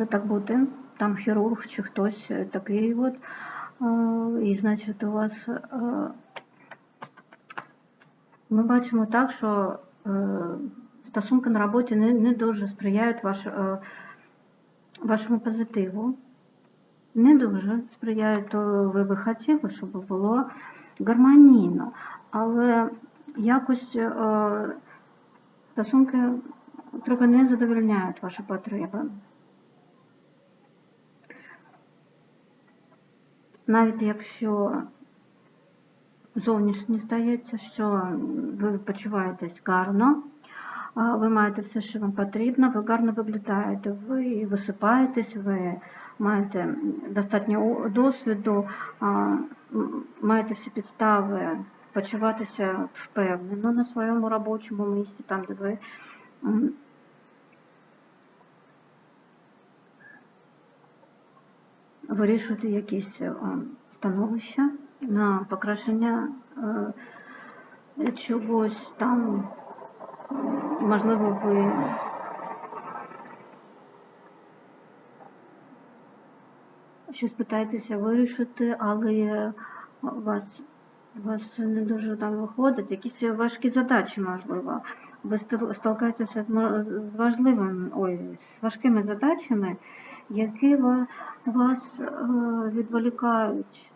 може так бути. Там хірург чи хтось е, такий от. Е, І значить у вас е, ми бачимо так, що стосунки на роботі не, не дуже сприяють ваш, вашому позитиву. Не дуже сприяють, то ви би хотіли, щоб було гармонійно. Але якось стосунки трохи не задовольняють ваші потреби. Навіть якщо зовнішнє здається, що ви почуваєтесь гарно, ви маєте все, що вам потрібно, ви гарно виглядаєте, ви висипаєтесь, ви маєте достатньо досвіду, маєте всі підстави почуватися впевнено на своєму робочому місці, там, де ви м, вирішуєте якісь е, становища на покращення е, чогось там, можливо, ви щось питаєтеся вирішити, але вас, вас не дуже там виходить, якісь важкі задачі, можливо. Ви сталкаєтеся з важливими, ой, з важкими задачами, які вас е, відволікають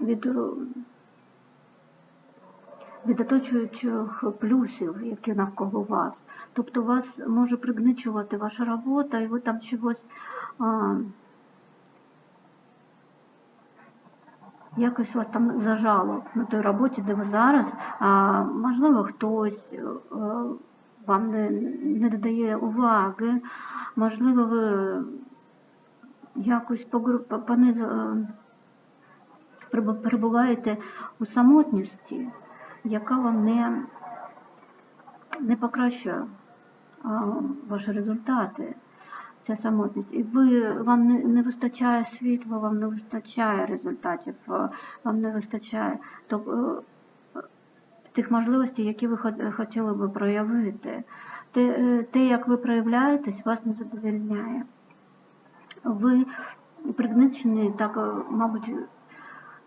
від, від оточуючих плюсів, які навколо вас. Тобто вас може пригничувати ваша робота, і ви там чогось а, якось вас там зажало на той роботі, де ви зараз. А, можливо, хтось е, вам не, не додає уваги, можливо, ви якось погру- по- пониз, е, перебуваєте у самотності, яка вам не, не покращує ваші результати, ця самотність. І ви, вам не, не вистачає світла, вам не вистачає результатів, вам не вистачає то, е, тих можливостей, які ви хотіли би проявити. Те, е, те, як ви проявляєтесь, вас не задовольняє. Ви пригничені, так, е, мабуть,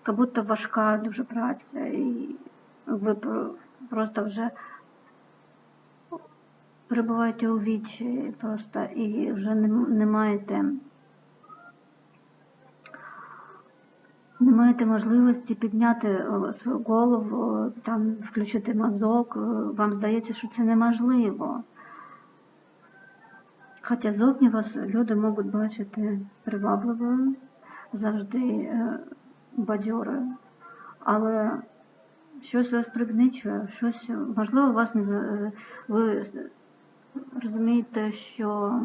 як будто важка дуже праця, і ви просто вже перебуваєте у вічі просто і вже не маєте. Не маєте можливості підняти е, свою голову, е, там включити мозок, е, вам здається, що це неможливо. Хоча зовні вас люди можуть бачити привабливою, завжди бадьорою, але щось вас пригничує, щось, можливо, вас не ви розумієте, що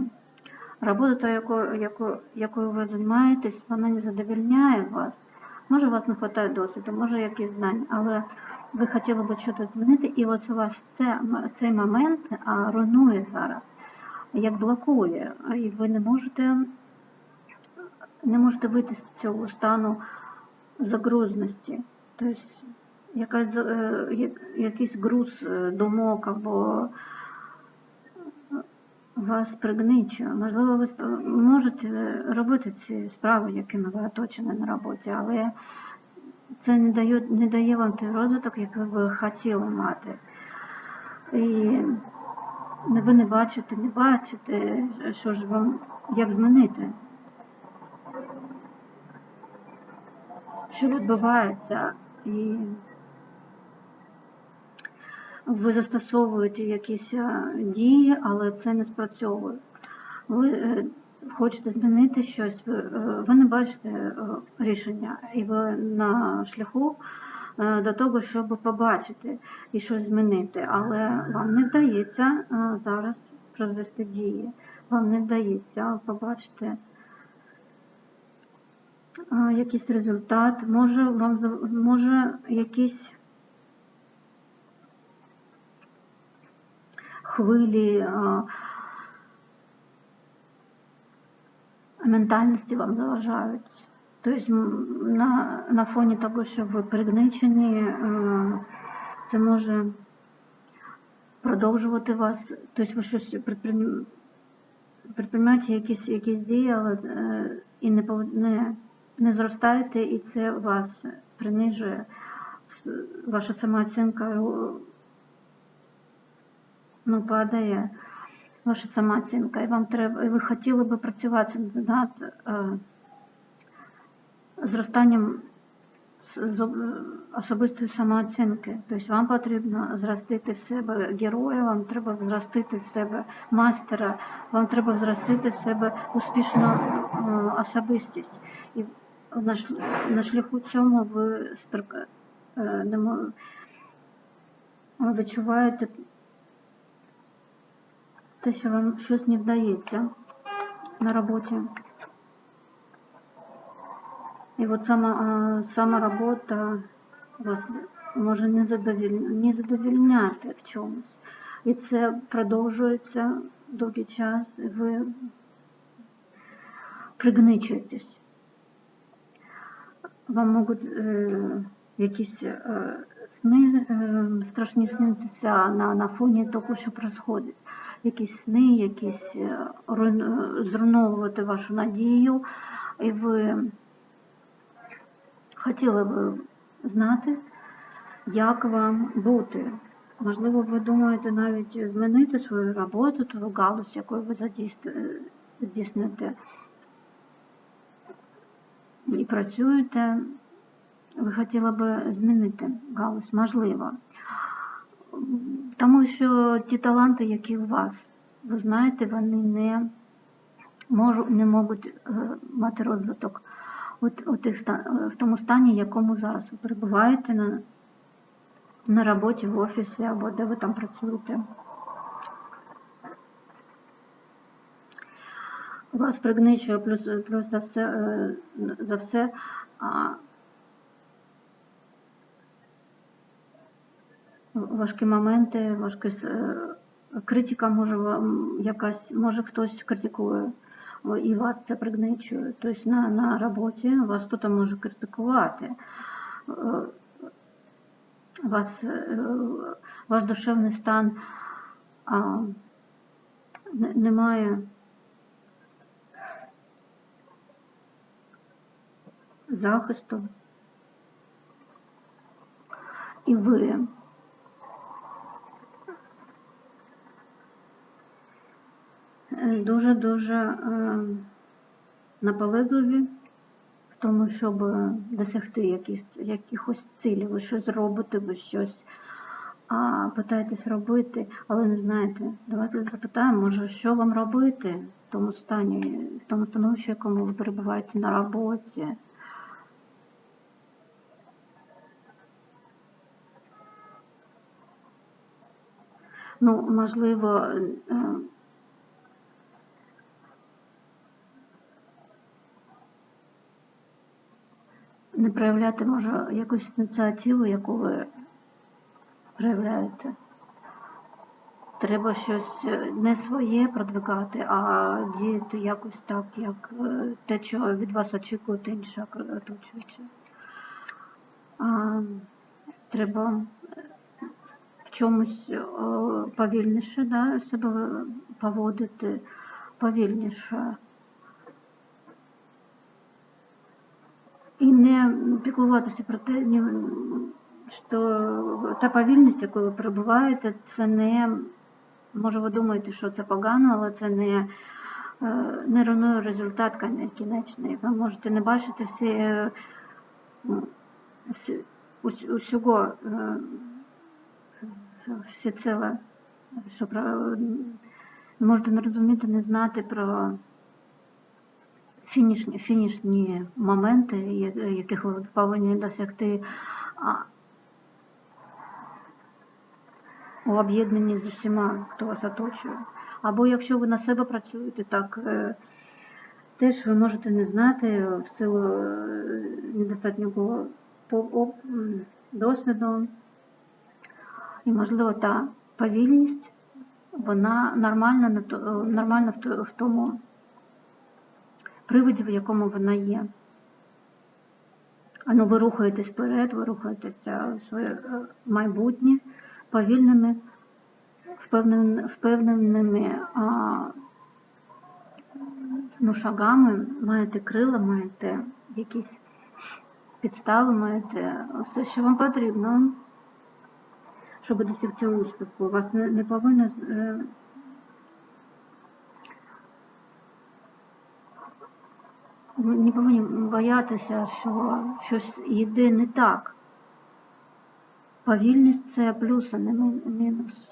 робота, якою, якою ви займаєтесь, вона не задовільняє вас. Може, у вас не вистачає досвіду, може якісь знань, але ви хотіли б щось змінити, і ось у вас це, цей момент руйнує зараз, як блокує, і ви не можете, не можете вийти з цього стану загрузності. Тобто якась, е, якийсь груз е, думок або вас пригничує. Можливо, ви можете робити ці справи, якими ви оточені на роботі, але це не дає, не дає вам той розвиток, який ви хотіли мати. І ви не бачите, не бачите, що ж вам, як змінити. Що відбувається, і ви застосовуєте якісь е, дії, але це не спрацьовує. Ви е, хочете змінити щось, ви, е, не бачите рішення, і ви на шляху до того, щоб побачити і щось змінити, але вам не вдається зараз розвести дії, вам не вдається побачити якийсь результат, може вам може якісь хвилі ментальності вам заважають. Тобто на, на фоні того, що ви пригничені, е, це може продовжувати вас, тобто ви щось предприймаєте якісь, якісь дії, але е, і не, не, не зростаєте, і це вас принижує. Ваша самооцінка е, ну, падає, ваша самооцінка, і вам треба, і ви хотіли би працювати над е, зростанням особистої самооцінки. Тобто вам потрібно зростити в себе героя, вам треба зростити в себе мастера, вам треба зростити в себе успішну е, особистість. І на, шляху цьому ви е, не ви відчуваєте те, що вам щось не вдається на роботі. І от сама, сама робота вас може не, задовіль... не задовільняти в чомусь. І це продовжується довгий час, ви пригничуєтесь. Вам можуть е, якісь е, сни е, страшні сниться на, на фоні того, що відбувається. Якісь сни, якісь е, зруйновувати вашу надію, і ви хотіли би знати, як вам бути. Можливо, ви думаєте навіть змінити свою роботу, ту галузь, якою ви задійс- і працюєте. Ви хотіли би змінити галузь, можливо. Тому що ті таланти, які у вас, ви знаєте, вони не, можу, не можуть е, мати розвиток от, от тих, в тому стані, в якому зараз ви перебуваєте на, на роботі, в офісі або де ви там працюєте. Вас пригничує плюс, плюс за все, е, за все важкі моменти, важкі, е, критика може вам якась, може хтось критикує і вас це пригничує. Тобто на, на роботі вас хтось може критикувати. Е, Вас, е, ваш душевний стан а, не- немає захисту. І ви дуже-дуже е, наполегливі в тому, щоб досягти якісь, якихось цілей. Ви щось робите, ви щось а, питаєтесь робити, але не знаєте. Давайте запитаємо, може, що вам робити в тому стані, в тому становищі, якому ви перебуваєте на роботі. Ну, можливо, не проявляти, може, якусь ініціативу, яку ви проявляєте. Треба щось е, не своє продвигати, а діяти якось так, як е, те, що від вас очікують окр- оточуючі. Треба е, в чомусь повільніше да, себе поводити, повільніше. І не піклуватися про те, що та повільність, якою ви перебуваєте, це не, може ви думаєте, що це погано, але це не, е, не руйнує результат кіне- кінечний. Ви можете не бачити всі, е, всі усього, е, всі ціле, що про, можете не розуміти, не знати про фінішні, фінішні моменти, яких ви повинні досягти у об'єднанні з усіма, хто вас оточує. Або якщо ви на себе працюєте, так е, теж ви можете не знати в силу е, недостатнього досвіду. І, можливо, та повільність, вона нормальна, на то- нормальна в то- в тому приводі, в якому вона є. Ну, ви рухаєтесь вперед, ви рухаєтеся в своє е, майбутнє повільними, впевнен- впевненими а, ну, шагами, маєте крила, маєте якісь підстави, маєте все, що вам потрібно, щоб досягти успіху. У вас не, не повинно е, ви не повинні боятися, що щось йде не так. Повільність це плюс, а не мі- мінус.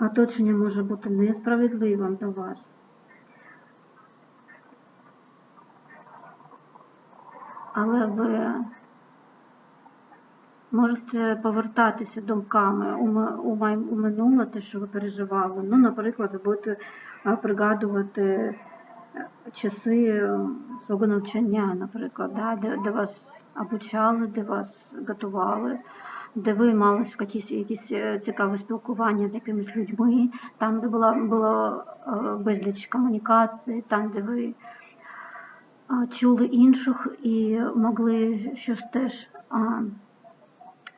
Оточення може бути несправедливим до вас. Але ви можете повертатися думками у, минуле, те, що ви переживали. Ну, наприклад, ви будете е, пригадувати е, часи е, свого навчання, наприклад, да, де, де вас обучали, де вас готували, де ви мали якісь, якісь цікаве спілкування з якимись людьми, там, де була, було безліч комунікацій, там, де ви чули інших і могли щось теж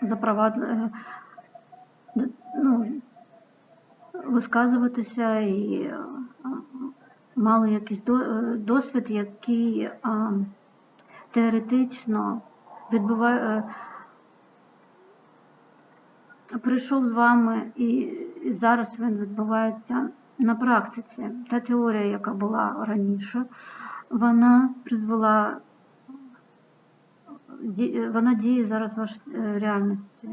запровад... е, ну, висказуватися і е, мали якийсь е, досвід, який теоретично відбуває, прийшов з вами і, зараз він відбувається на практиці. Та теорія, яка була раніше, вона призвела вона діє зараз в вашій е, реальності.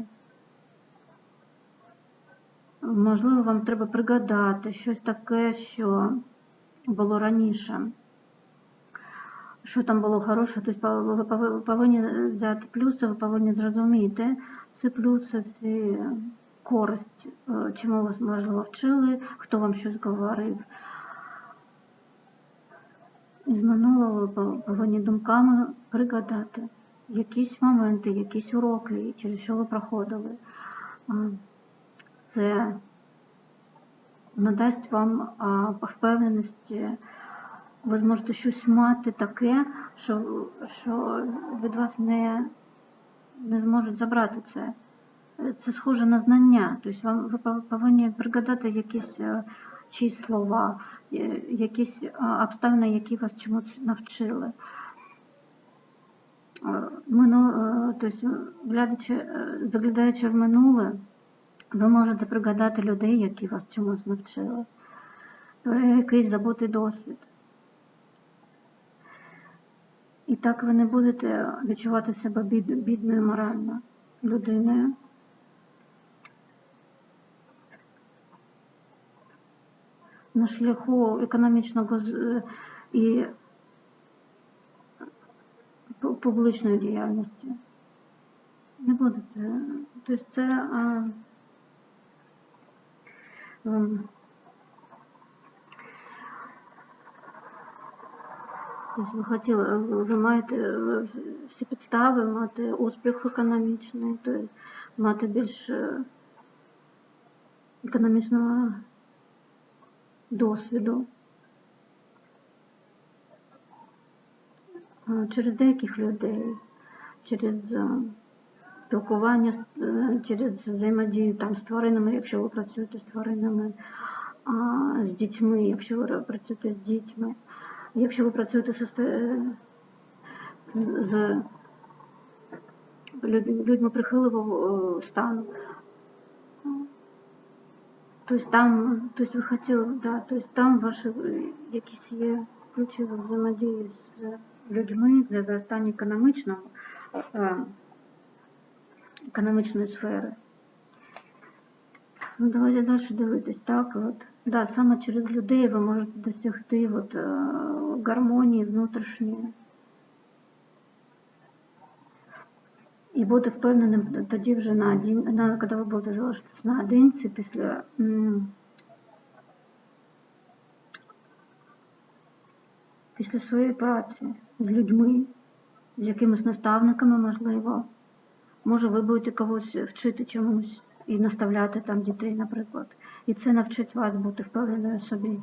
Можливо, вам треба пригадати щось таке, що було раніше. Що там було хороше, тобто ви повинні взяти плюси, ви повинні зрозуміти всі плюси, всі користь, е, чому вас можливо вчили, хто вам щось говорив. Із минулого ви повинні думками пригадати якісь моменти, якісь уроки, через що ви проходили. Це надасть вам впевненості, ви зможете щось мати таке, що, що від вас не, не зможуть забрати це. Це схоже на знання. Тобто вам ви повинні пригадати якісь е, чиїсь слова, е, якісь обставини, які вас чомусь навчили. Е, Мину, тобто, глядячи, е, заглядаючи в минуле, ви можете пригадати людей, які вас чомусь навчили, якийсь забутий досвід. І так ви не будете відчувати себе бід, бідною морально людиною. На шляху економічного і пу- публічної діяльності. Не будете. Тобто це а, тобто ви хотіли, ви ви маєте е, всі підстави мати успіх економічний, тобто мати більш е, економічного досвіду. Через деяких людей, через е, спілкування, е, через взаємодію там, з тваринами, якщо ви працюєте з тваринами, з дітьми, якщо ви працюєте з дітьми, якщо ви працюєте з, людьми прихиливого е, стану. Тобто там, тобто ви хотіли, да, тобто там ваші е, якісь є ключові взаємодії з людьми для зростання економічного, е, економічної сфери. Ну, давайте далі дивитись. Так, от, да, саме через людей ви можете досягти от, е, гармонії внутрішньої. І бути впевненим тоді вже на один, на, коли ви будете залишитися наодинці після після своєї праці з людьми, з якимись наставниками, можливо. Може, ви будете когось вчити чомусь і наставляти там дітей, наприклад. І це навчить вас бути впевненою собі.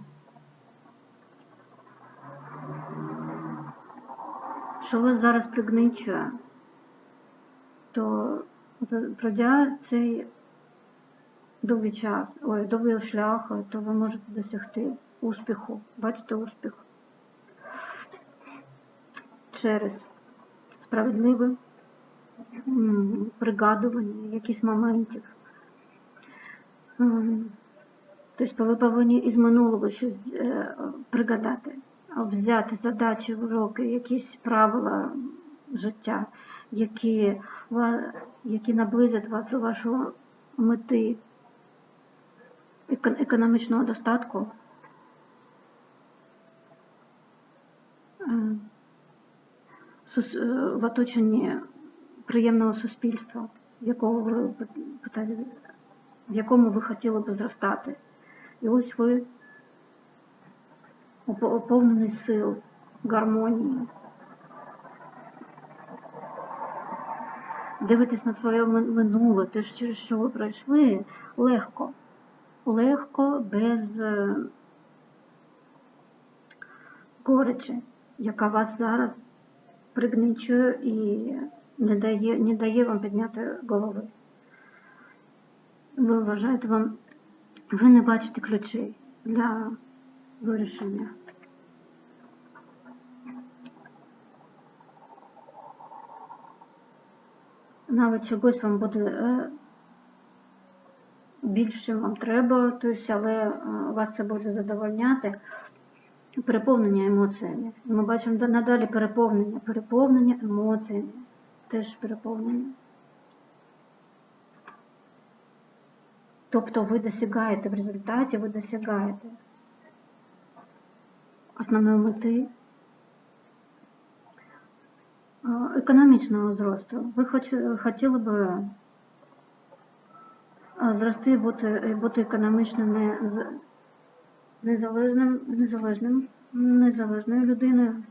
Що вас зараз пригничує, то Пройдя цей довгий час, ой, довгий шлях, то ви можете досягти успіху. Бачите успіх? Через справедливе пригадування якихось моментів. Тобто ви повинні із минулого щось е, пригадати, взяти задачі, уроки, якісь правила життя, які, які наблизять вас до вашої мети економічного достатку. Е, сус- е, в оточенні приємного суспільства, якого ви питали, в якому ви хотіли б зростати. І ось ви опо- оповнений сил, гармонії. Дивитесь на своє минуле, те, через що ви пройшли, легко. Легко, без е, горечі, яка вас зараз пригнічує і не дає, не дає вам підняти голови. Ви вважаєте вам, ви не бачите ключей для вирішення. Навіть чогось вам буде е, більше, вам треба, тобто, але вас це буде задовольняти. Переповнення емоціями. Ми бачимо надалі переповнення, переповнення емоціями, теж переповнення. Тобто ви досягаєте в результаті, ви досягаєте основної мети економічного зросту. Ви хоч, хотіли б зрости і бути, бути економічно не, незалежним, незалежним, незалежною людиною.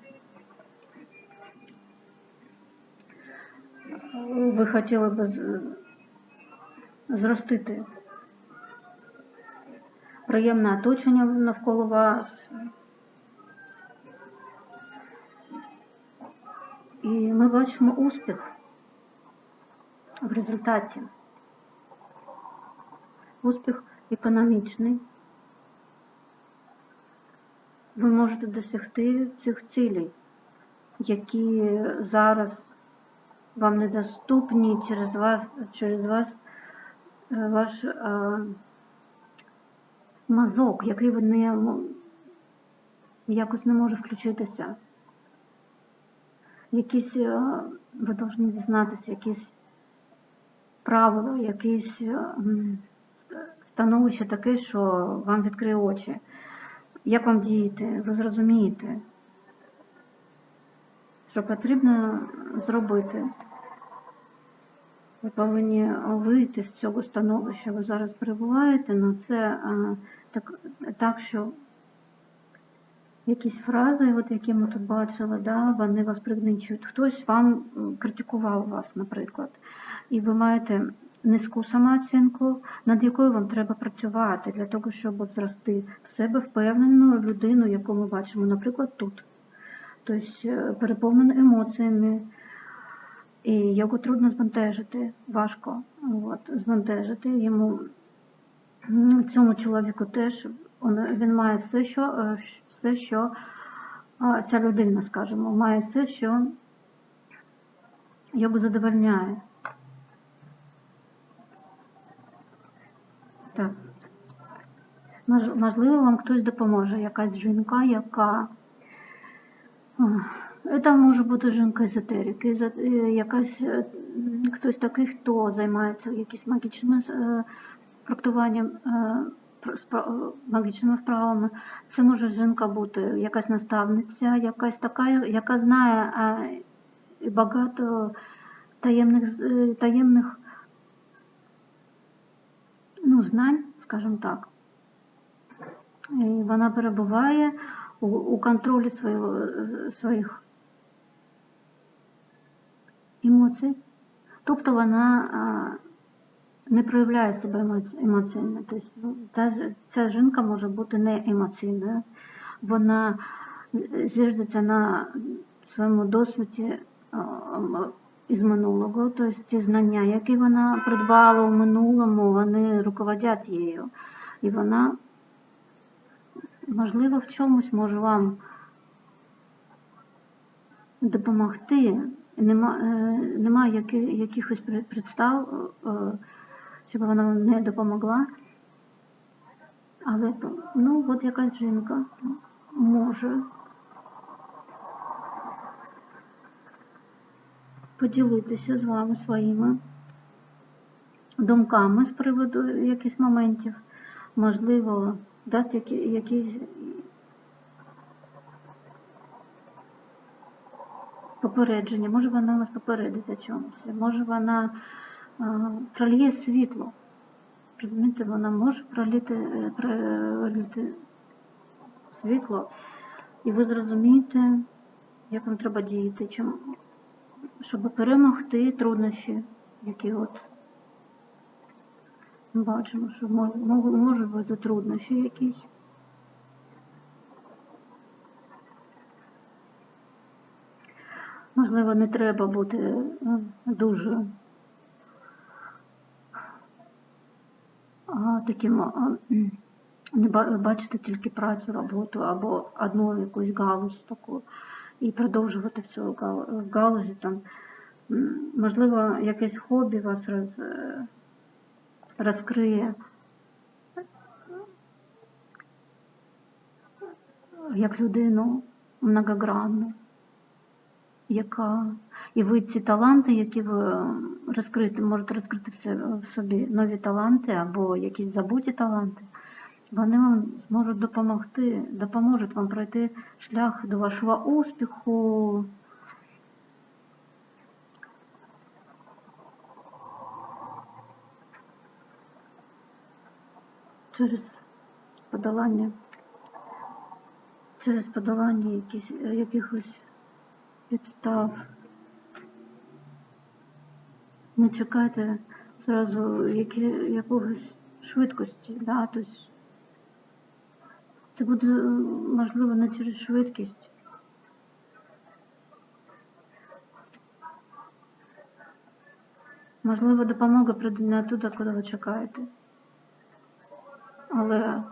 Ви хотіли б зростити приємне оточення навколо вас. І ми бачимо успіх в результаті. Успіх економічний. Ви можете досягти цих цілей, які зараз вам недоступні через вас, через вас е, ваш е, мазок, який ви не якось не може включитися. Якісь е, ви повинні дізнатися, якісь правила, якісь становище таке, що вам відкриє очі. Як вам діяти, ви зрозумієте, що потрібно зробити. Ви повинні вийти з цього становища. Ви зараз перебуваєте, але це е, так, так, що якісь фрази, от які ми тут бачили, да, вони вас пригнічують. Хтось вам критикував вас, наприклад, і ви маєте низьку самооцінку, над якою вам треба працювати для того, щоб зрости в себе впевнену людину, яку ми бачимо, наприклад, тут. Тобто е, переповнену емоціями, і його трудно збентежити, важко от, збентежити йому. Цьому чоловіку теж він має все, що, е, все, що ця людина, скажімо, має все, що його задовольняє. Так. Мож- Можливо, вам хтось допоможе, якась жінка, яка це може бути жінка езотерики, е, якась е, хтось такий, хто займається якимось магічним практуванням, пр- спра- е, магічними вправами. Це може жінка бути якась наставниця, якась така, яка знає багато таємних, таємних ну, знань, скажімо так. Вона перебуває у, у контролі свого, своїх емоцій. Тобто вона а, не проявляє себе емоці- емоційно. Тобто, ну, та, ця жінка може бути не емоційною. Вона зіждеться на своєму досвіді а, із минулого, тобто ті знання, які вона придбала у минулому, вони руководять її. І вона, можливо, в чомусь може вам допомогти. Нема, е, немає які, якихось підстав, е, щоб вона вам не допомогла. Але ну, от якась жінка може поділитися з вами своїми думками з приводу якихось моментів. Можливо, дасть які, якісь попередження, може вона вас попередить о чомусь, може вона е, прольє світло. Розумієте, вона може проліти, е, проліти світло, і ви зрозумієте, як вам треба діяти, чим, щоб перемогти труднощі, які от бачимо, що мо- мо- бути труднощі якісь. Можливо, не треба бути е, дуже таким не бачити тільки працю, роботу або одну якусь галузь таку і продовжувати в в галузі там. Можливо, якесь хобі вас роз, е, розкриє як людину многогранну, яка і ви ці таланти, які ви розкрити, можете розкрити в собі нові таланти або якісь забуті таланти, вони вам зможуть допомогти, допоможуть вам пройти шлях до вашого успіху. Через подолання, через подолання якісь, якихось підстав. Не чекайте зразу які, якогось швидкості, да? тобто це буде е, можливо не через швидкість. Можливо, допомога прийде не туди, куди ви чекаєте. Але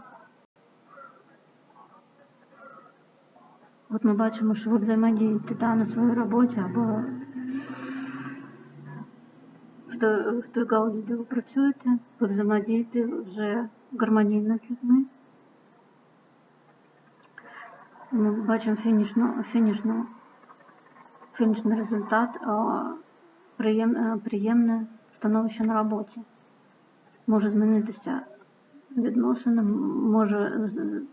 от ми бачимо, що ви взаємодієте да, на своїй роботі або в той, в той галузі, де ви працюєте, ви взаємодієте вже гармонійно з людьми. Ми бачимо фінішну, фінішну, фінішний результат, приєм, е, приємне становище на роботі. Може змінитися відносини, м- може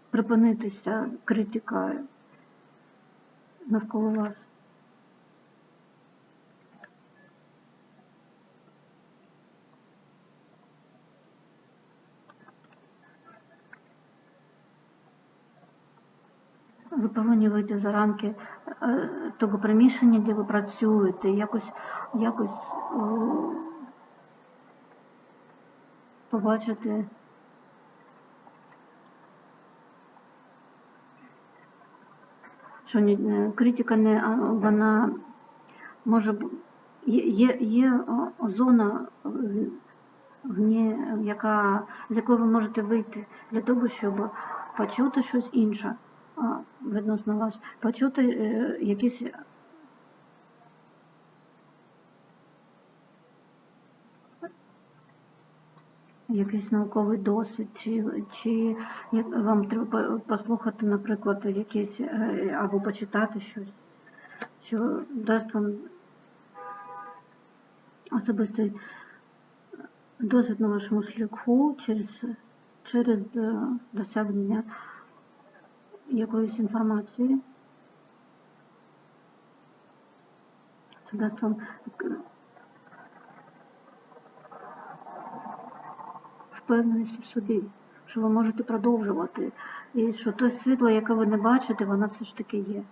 припинитися критика навколо вас. Ви повинні вийти за рамки е, того приміщення, де ви працюєте, якось, якось о, побачити що е, критика не вона може є, є, зона, в вні, яка, з якої ви можете вийти для того, щоб почути щось інше відносно вас, почути е, якісь якийсь науковий досвід, чи, чи вам треба послухати, наприклад, якесь е, або почитати щось, що дасть вам особистий досвід на вашому шляху через, через е, досягнення якоїсь інформації. Це дасть вам впевненість в собі, що ви можете продовжувати, і що те світло, яке ви не бачите, воно все ж таки є.